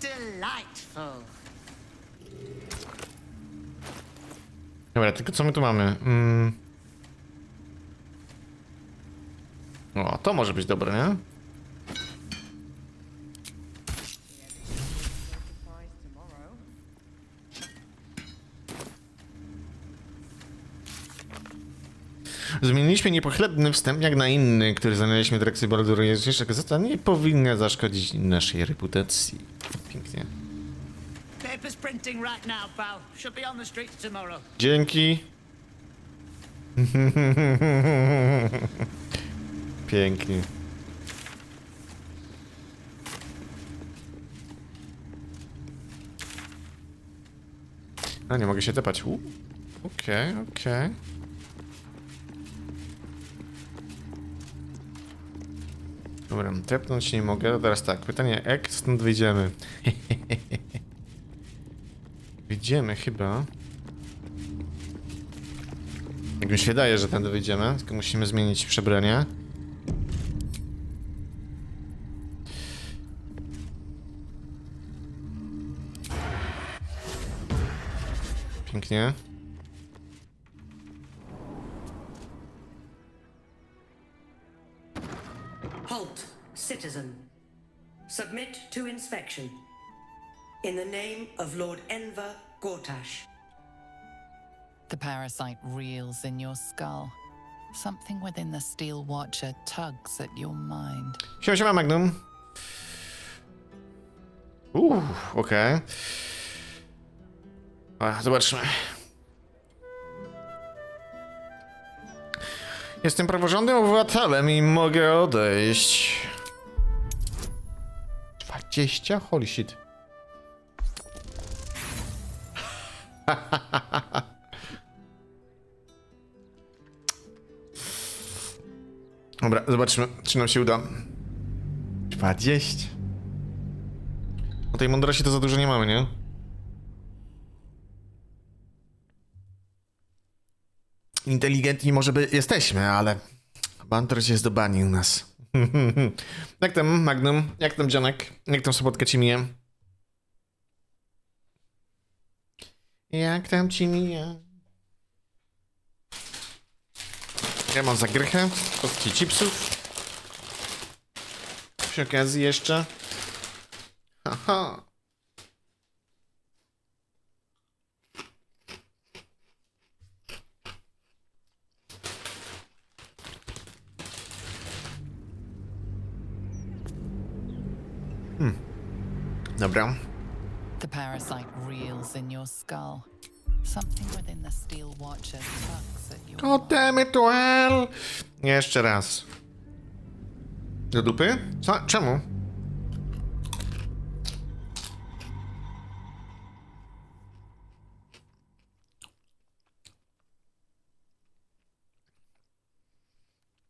delightful. Dobra, tylko co my tu mamy? Mm. O, to może być dobre, nie? Zmieniliśmy niepochlebny wstęp jak na inny, który znaleźliśmy w trakcie Balduru. Dzisiejsza gazeta nie powinna zaszkodzić naszej reputacji. Printing right now, pal. Should be on the streets tomorrow. Dzięki. Pięknie. A nie mogę się tepać. Okej, okej. Dobra, tepnąć nie mogę. Teraz tak, pytanie, jak stąd wyjdziemy? wyjdziemy chyba. Jak mi się wydaje, że tędy wyjdziemy, tylko musimy zmienić przebranie. Pięknie. In the name of Lord Enver Gortash. The parasite reels in your skull. Something within the Steel Watcher tugs at your mind. Siema, siema Magnum. Uuu, okej. Okay. Zobaczmy. Jestem praworządnym obywatelem i mogę odejść. 20? Holy shit. Dobra, zobaczmy, czy nam się uda. 20. O tej mądrości to za dużo nie mamy, nie? Inteligentni może by jesteśmy, ale do bani u nas. jak tam, Magnum? Jak tam, Dzionek? Jak tam sobotka ci mija? Jak tam ci mija? Ja mam zagrychę, kostki chipsów. Przy okazji jeszcze. Haha. Hmm. Dobra. The parasite reels in your skull. Something within the Steel Watcher at your mind. damn it, to hell! Jeszcze raz. Do dupy? Co? Czemu?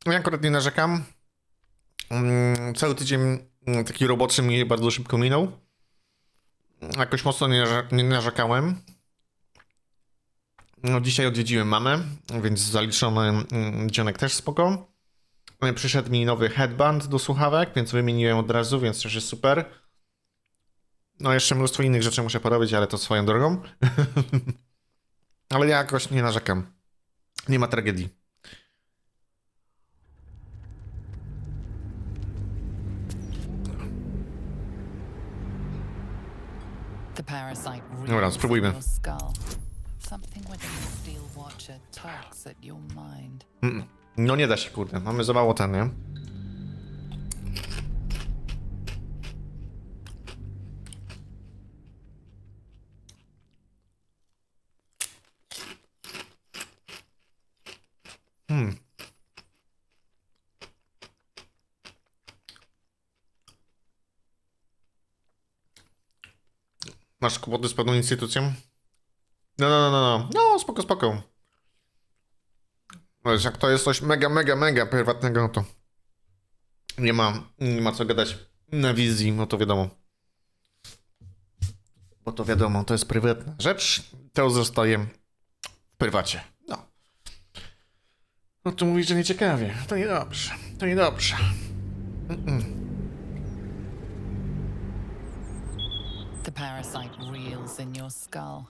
Ja akurat nie narzekam. Mm, Cały tydzień taki roboczy mi bardzo szybko minął. Jakoś mocno nie, nie narzekałem. No, dzisiaj odwiedziłem mamę, więc zaliczony mm, dzionek też spoko. No Przyszedł mi nowy headband do słuchawek, więc wymieniłem od razu, więc też jest super. No, jeszcze mnóstwo innych rzeczy muszę porobić, ale to swoją drogą. ale ja jakoś nie narzekam. Nie ma tragedii. The parasite Dobra, reels spróbujmy. in your skull. Something within the Steel Watcher tugs at your mind. Mm, No nie da się, kurde. Mamy za mało ten, nie? Hmm. Masz kłopoty z pewną instytucją? No, no, no, no, no. No, spoko, spoko. No, jak to jest coś mega, mega, mega prywatnego, no to nie ma, nie ma co gadać na wizji, no to wiadomo. Bo to wiadomo, to jest prywatna rzecz, to zostaje w prywacie. No. No to mówisz, że nieciekawie. To niedobrze. To niedobrze. Mm-mm. The parasite reels in your skull.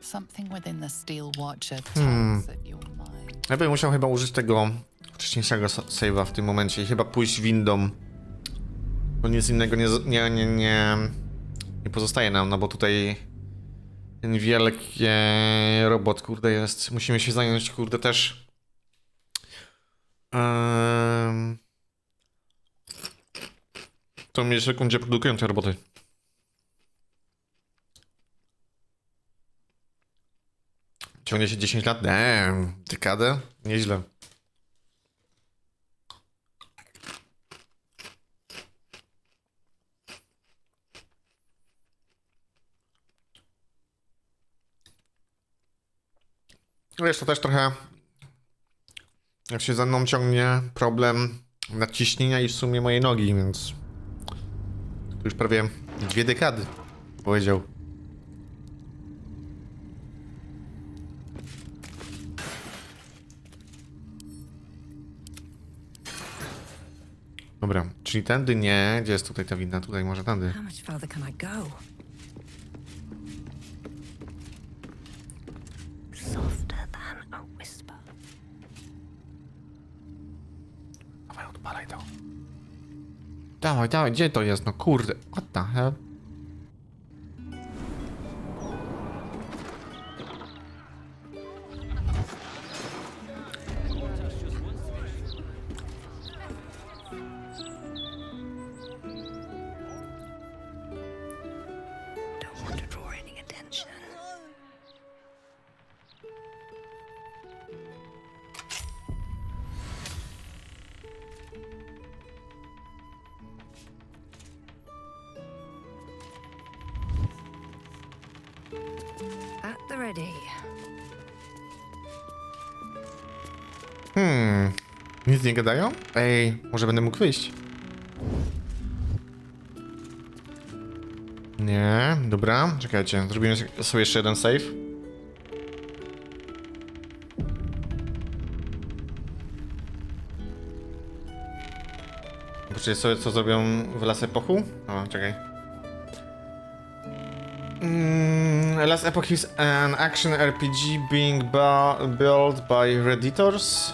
Something within the Steel Watcher tugs at your mind. Ja bym musiał chyba użyć tego wcześniejszego sa- save'a w tym momencie i chyba pójść windą. Bo nic innego nie, z- nie, nie, nie, nie pozostaje nam, no bo tutaj ten wielki robot, kurde, jest. Musimy się zająć, kurde, też. Um, to mnie sekundzie produkują te roboty. Ciągnie się 10 lat? Nie, dekadę? Nieźle. Wiesz, to też trochę jak się za mną ciągnie problem nadciśnienia i w sumie mojej nogi, więc już prawie dwie dekady, powiedział. Dobra, czyli tędy nie. Gdzie jest tutaj ta winda? Tutaj może tędy. How much can I go? Softer than a whisper. Dawaj, odpalaj to. Dawaj, dawaj, gdzie to jest? No kurde, what the hell? Ready. Hmm. Nic nie gadają? Ej, może będę mógł wyjść? Nie, dobra, czekajcie, zrobimy sobie jeszcze jeden save. Poczekaj sobie, co zrobią w Las Epochu? O, czekaj. Mm, Last Epoch is an action RPG being bu- built by Redditors.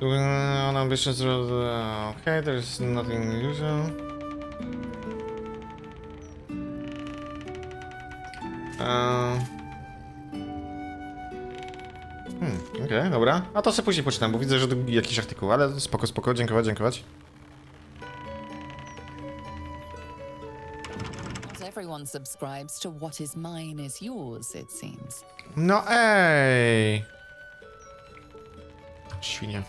On ambitious road. Okay, there's nothing unusual. Uh, Hmm, okej, dobra. A to sobie później poczytam, bo widzę, że jakiś artykuł, ale spoko, spoko, dziękować, dziękować. Everyone subscribes to what is mine is yours, it seems. No ej! Świnie.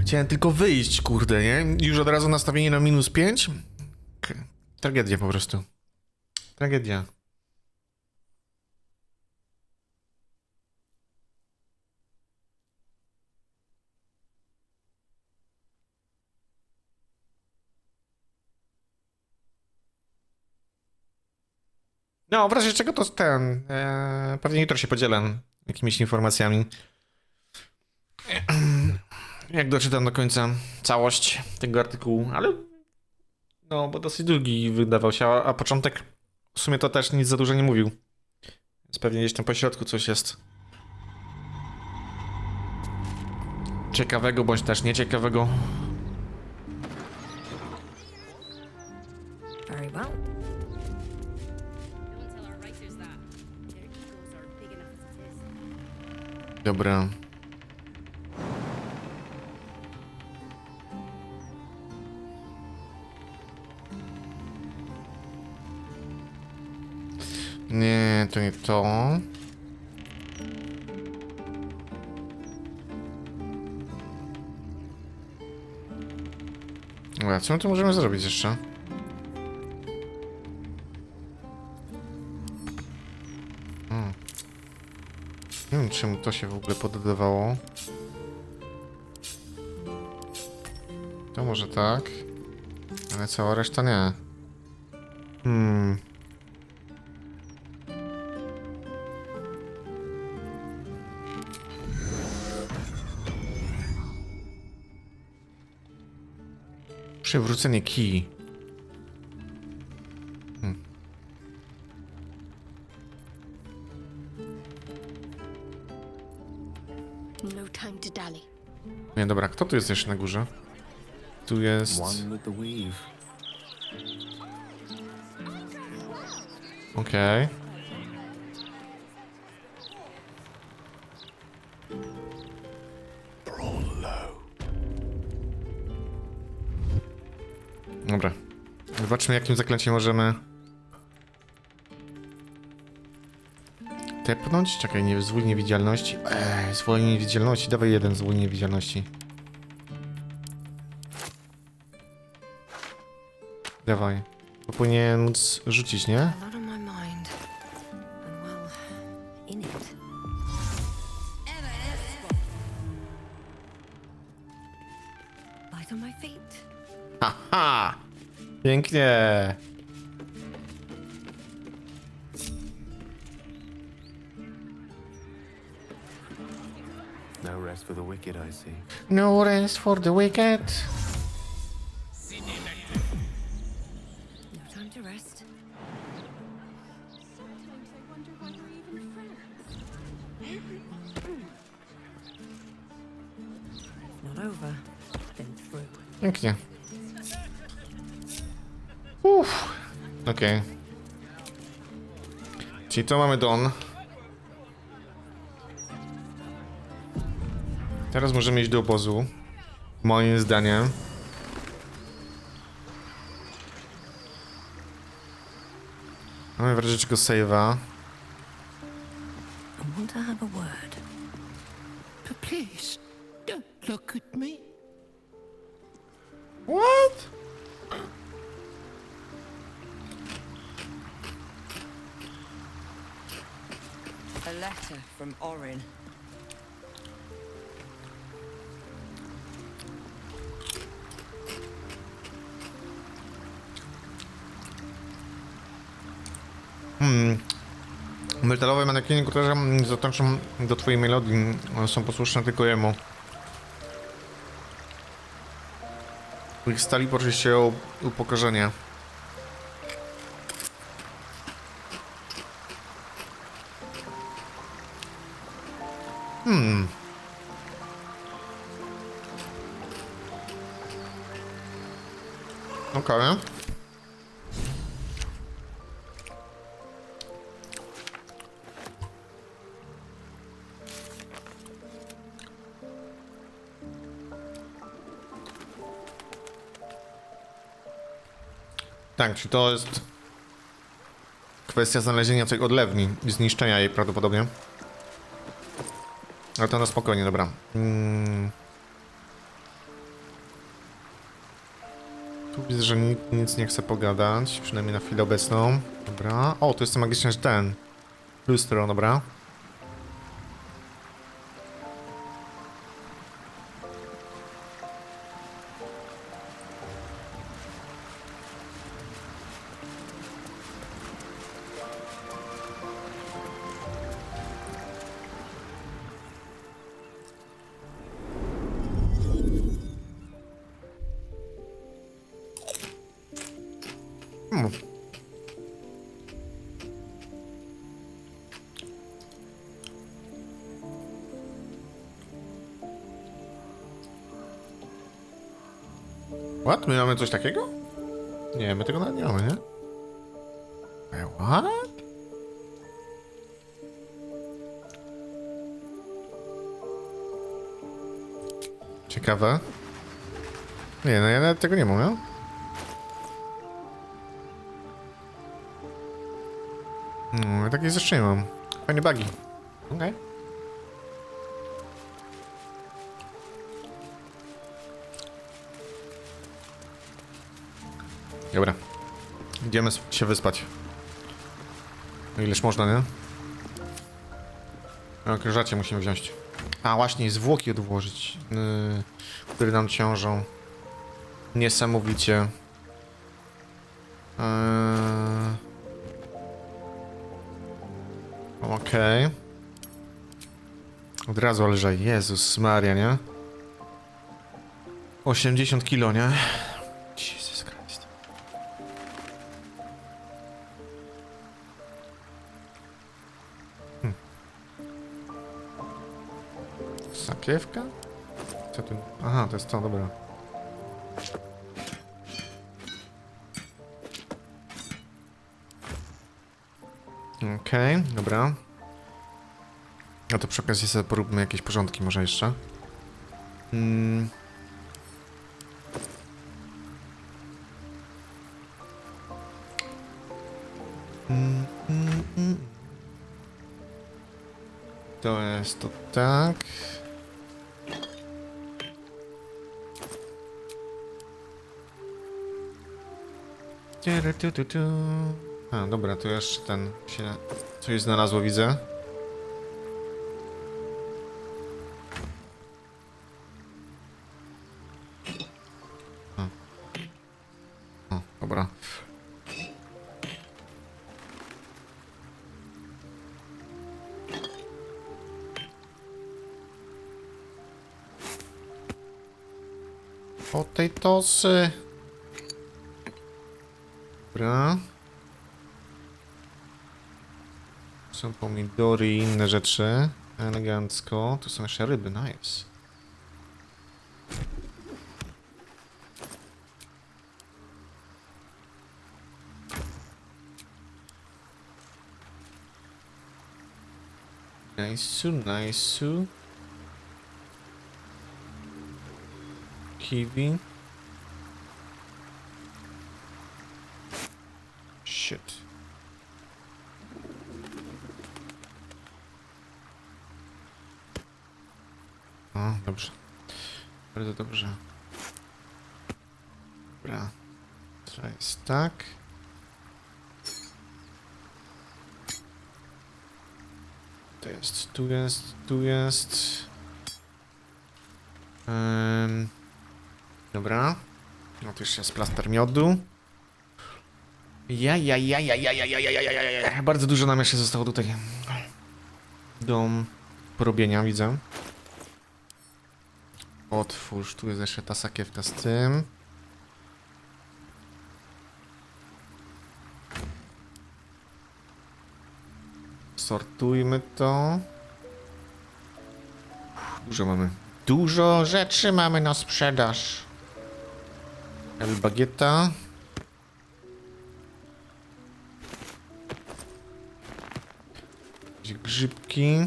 Chciałem tylko wyjść, kurde, nie? Już od razu nastawienie na minus 5? Tragedia po prostu. Tragedia. No, w razie czego to ten. E, pewnie jutro się podzielę jakimiś informacjami. Jak doczytam do końca całość tego artykułu, ale. No, bo dosyć długi wydawał się, a, a początek w sumie to też nic za dużo nie mówił. Więc pewnie gdzieś tam po środku coś jest. Ciekawego bądź też nieciekawego. Very well. Dobra. Nie, to nie to. Dobra, co my tu możemy zrobić jeszcze? Wiem, czemu to się w ogóle poddawało. To może tak. Ale cała reszta nie. Hmm. Przywrócenie kij. Tu jest jeszcze na górze? Tu jest... Okej. Dobra. Zobaczmy, jakim zaklęciem możemy... Tepnąć? Czekaj, nie, zwój niewidzialności. Eee, zwój niewidzialności. Dawaj jeden zwój niewidzialności. Dawaj. Bo powinien móc rzucić, nie? Haha! Pięknie! No rest for the wicked, I see. No rest for the wicked. Pięknie. Uff. Okej. Czyli to mamy Don. Teraz możemy iść do obozu. Moim zdaniem. Mamy w razie czego save'a. Metalowe manekiny, które mm, zataczą do twojej melodii, one są posłuszne tylko jemu. Ich stali poczuć się upokorzenie. Tak, czy to jest kwestia znalezienia tej odlewni i zniszczenia jej prawdopodobnie. Ale to na spokojnie, dobra. Mm. Tu widzę, że nikt nic nie chce pogadać, przynajmniej na chwilę obecną. Dobra. O, to jest magiczny ten. Lustro, dobra. Coś takiego? Nie, my tego nawet nie mamy, nie? E, What? Ciekawe. Nie, no ja nawet tego nie mam, nie? No, ja takiej jeszcze nie mam. Fajnie bugi. Okej. Dobra. Idziemy się wyspać. O ileż można, nie? No, krzyżacie musimy wziąć. A, właśnie, zwłoki odłożyć, yy, które nam ciążą. Niesamowicie. Yy... Okej. Od razu leżę. Jezus Maria, nie? 80 kilo, nie? Sakiewka? Co tu? Aha, to jest to, dobra. Okej, dobra. No to przy okazji sobie poróbmy jakieś porządki może jeszcze. Mm. Mm, mm, mm. To jest to tak. A, dobra, to jeszcze ten się coś znalazło, widzę. O, dobra. Potatoesy. Są pomidory i inne rzeczy. Elegancko. Tu są jeszcze ryby, nice. Nice, nice. Kiwi. Dobrze. Bardzo dobrze. Dobra. To jest tak. To jest, tu jest, tu jest. Ym, dobra. No to jeszcze jest plaster miodu. Ja, ja, ja, ja, ja, ja, ja, ja, ja, ja, ja. Bardzo dużo nam jeszcze zostało tutaj do porobienia, widzę. Otwórz, tu jest jeszcze ta sakiewka z tym. Sortujmy to. Dużo mamy. Dużo rzeczy mamy na sprzedaż. El bagieta. Grzybki.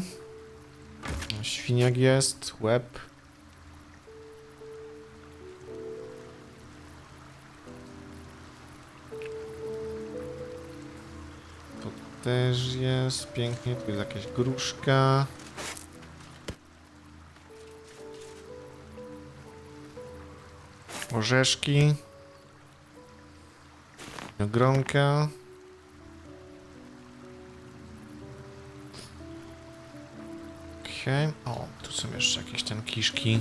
Świniak jest, łeb. Też jest pięknie. Tu jest jakaś gruszka. Orzeszki. Gronka. Okej. O, tu są jeszcze jakieś tam kiszki.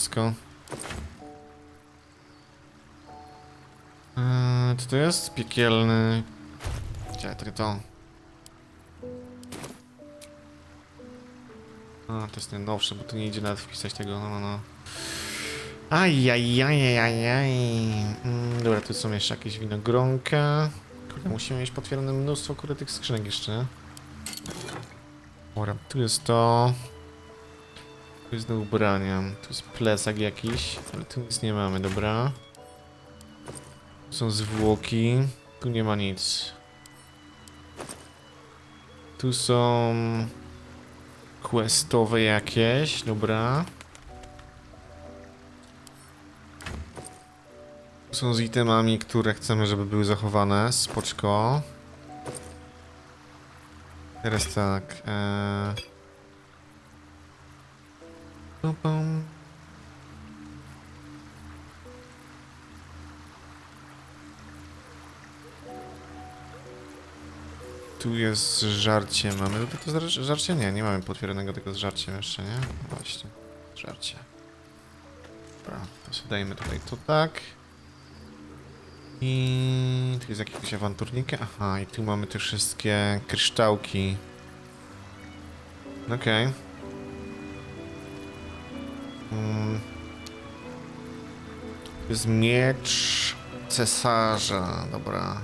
Elegancko. Eee, co to jest? Piekielny. Gdzie to? A, to jest najnowsze, bo tu nie idzie nawet wpisać tego, no, no. Ajajajajajaj. Mm, dobra, tu są jeszcze jakieś winogronka. Kurde, musimy mieć potwierdzone mnóstwo, kurde, tych skrzynek jeszcze. Dobra, tu jest to. Tu jest do ubrania. Tu jest plecak jakiś, ale tu nic nie mamy, dobra. Tu są zwłoki. Tu nie ma nic. Tu są questowe jakieś, dobra. Tu Są z itemami, które chcemy, żeby były zachowane. Spoczko. Teraz tak. Ee... Tu jest żarcie. Mamy tutaj to zar- żarcie? Nie, nie mamy potwierdzonego tego z żarciem jeszcze, nie? Właśnie. Żarcie. Dobra, to sobie dajmy tutaj to tak. I tu jest jakieś awanturnika. Aha, i tu mamy te wszystkie kryształki. Okej. Mm. Jest miecz cesarza, dobra.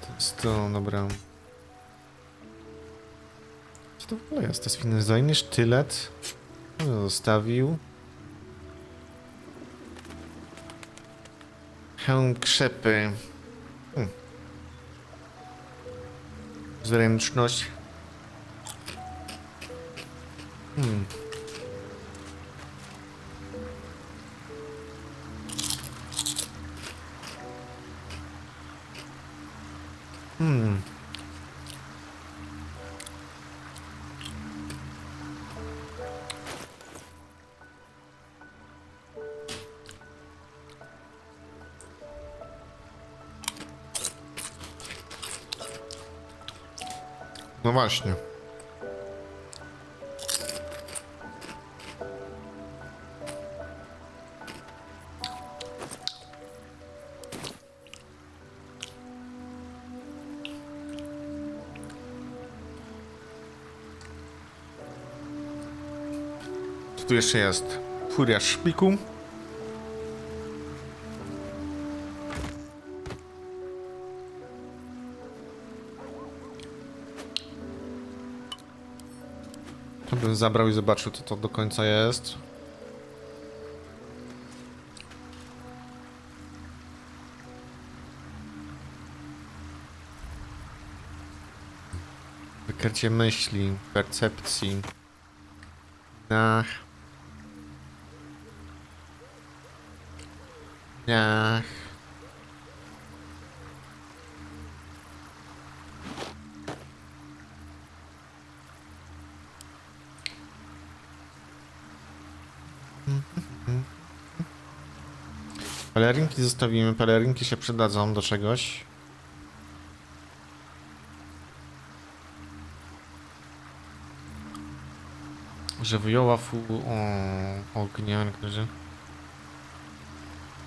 To jest to, dobra. Co to w ogóle jest? To jest design, sztylet. Zostawił? Hełm krzepy. Hmm. Zręczność. Hmm. Hmm. No tu jeszcze jest? Furia szpiku. To bym zabrał i zobaczył, co to do końca jest. Wykrycie myśli, percepcji. Ach. Ach. Pelerynki zostawimy, pelerynki się przydadzą do czegoś. Żywioła fu... O, ognia, niektórzy.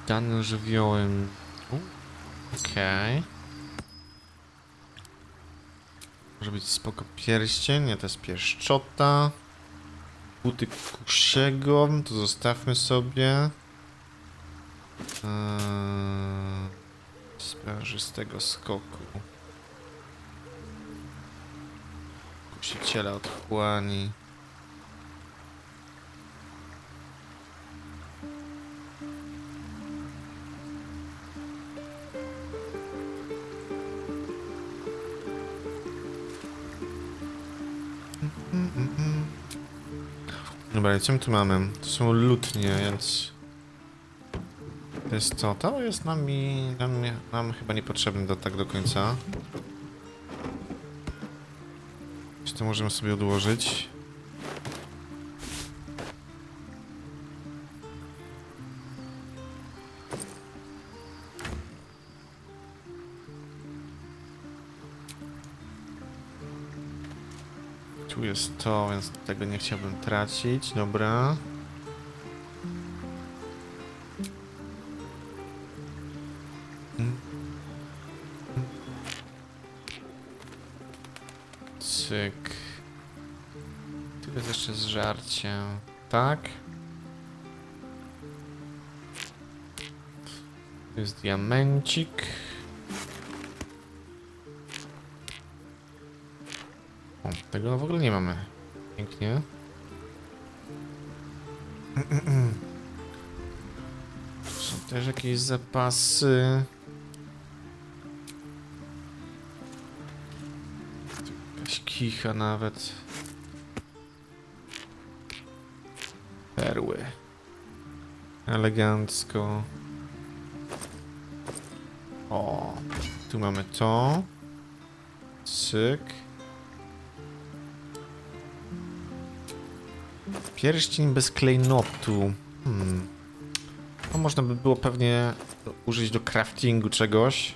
Dany żywiołem. Okej. Może być spoko pierścień, nie, to jest pieszczota. Buty kusiego, to zostawmy sobie. Eee, Sprężystego skoku. Kusiciela otchłani. Dobra, i co my tu mamy? To są lutnie, więc... To jest co? To jest nami, nam, nam chyba niepotrzebne do, tak do końca. Czy to możemy sobie odłożyć? Jest to, więc tego nie chciałbym tracić. Dobra. Cyk. Tu jest jeszcze zżarcie. Tak. Tu jest diamencik. Tego w ogóle nie mamy. Pięknie. Są też jakieś zapasy. Jakaś kicha nawet. Perły. Elegancko. O, tu mamy to. Cyk. Pierścień bez klejnotu. Hmm. No można by było pewnie użyć do craftingu czegoś.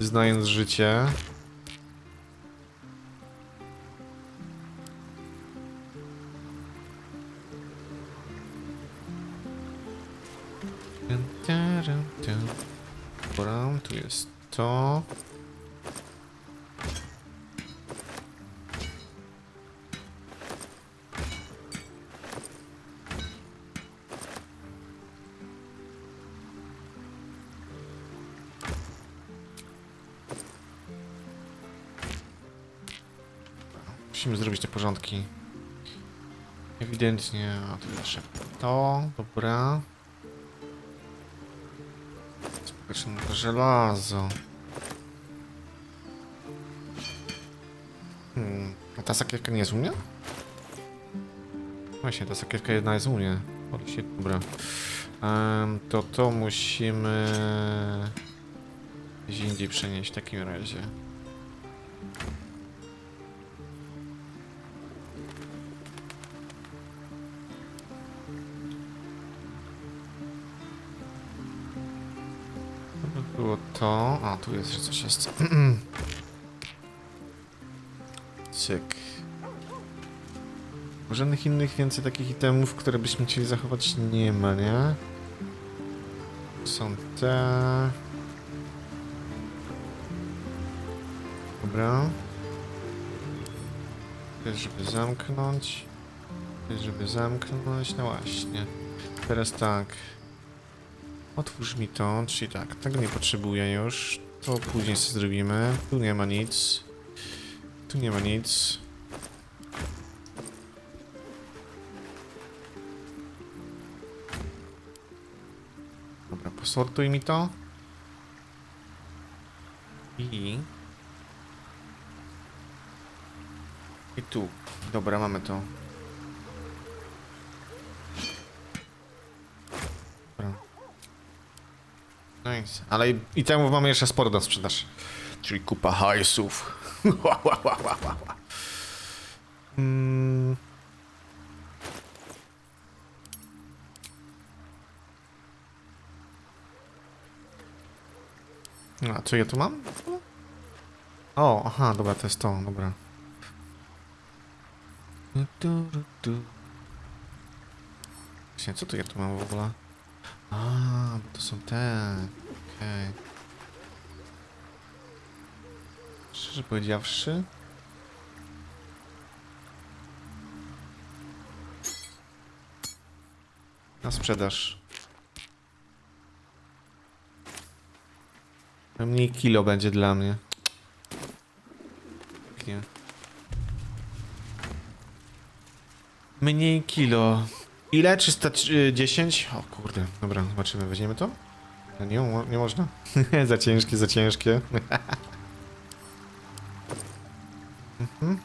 Znając życie. Musimy zrobić te porządki. Ewidentnie, a tu jeszcze to, dobra. Spoczynne to żelazo. Hmm, a ta sakiewka nie jest u mnie? Właśnie, ta sakiewka jedna jest u mnie. Shit, dobra. Em, to to musimy gdzieś indziej przenieść w takim razie. Tu jest, że coś jest. Cyk. Żadnych innych więcej takich itemów, które byśmy chcieli zachować nie ma, nie? Są te... Dobra. Jest, żeby zamknąć. Jest, żeby zamknąć. No właśnie. Teraz tak. Otwórz mi to, czyli tak, tego nie potrzebuję już. To później sobie zrobimy. Tu nie ma nic. Tu nie ma nic. Dobra, posortuj mi to. I... I tu. Dobra, mamy to. Nice. Ale i- itemów mamy jeszcze sporo do sprzedaż. Czyli kupa hajsów. Mm. A co ja tu mam? O, aha, dobra, to jest to, dobra. Właśnie, co tu ja tu mam w ogóle? A, bo to są te. Okej. Szczerze powiedziawszy. Na sprzedaż. Mniej kilo będzie dla mnie. Pięknie. Mniej kilo. Ile? 310? O kurde, dobra, zobaczymy, weźmiemy to? No Nie, nie można. za ciężkie, za ciężkie. Mhm.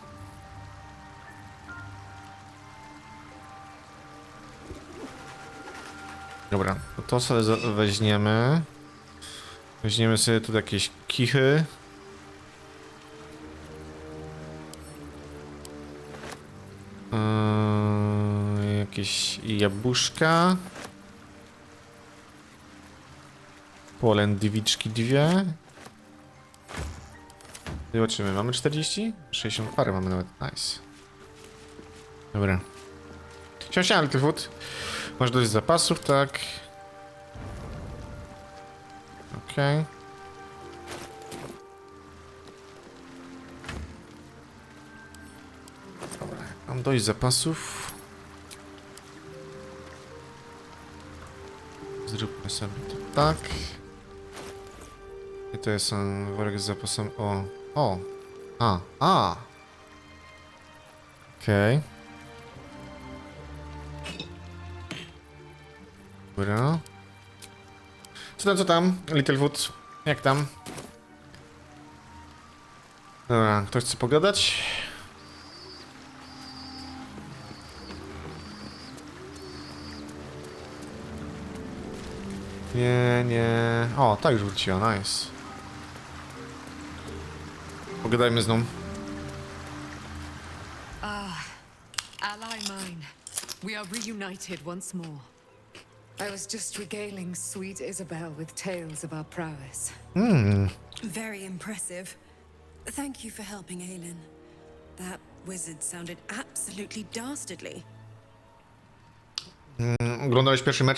Dobra, to, sobie weźmiemy. Weźmiemy sobie tu jakieś kichy. Jakieś jabłuszka. Polędwiczki dwie. Zobaczymy, mamy 40? 60 parę mamy nawet, nice. Dobra. Little Food. Masz dość zapasów, tak. Okej. Dobra, mam dość zapasów. Zróbmy sobie to tak. I to jest um, worek z zapasem. O, o, a, a. Okej. Dobra. Co tam, co tam? Littlefoot, jak tam? Dobra, ktoś chce pogadać? Nie, nie. O, tak już wróciła, nice. Pogadajmy z nią. Ah, ally mine, we are reunited once more. I was just regaling sweet Isabel with tales of our prowess. Hmm. Very impressive. Thank you for helping Aelin. That wizard sounded absolutely dastardly. Hmm, oglądałeś pierwszy mecz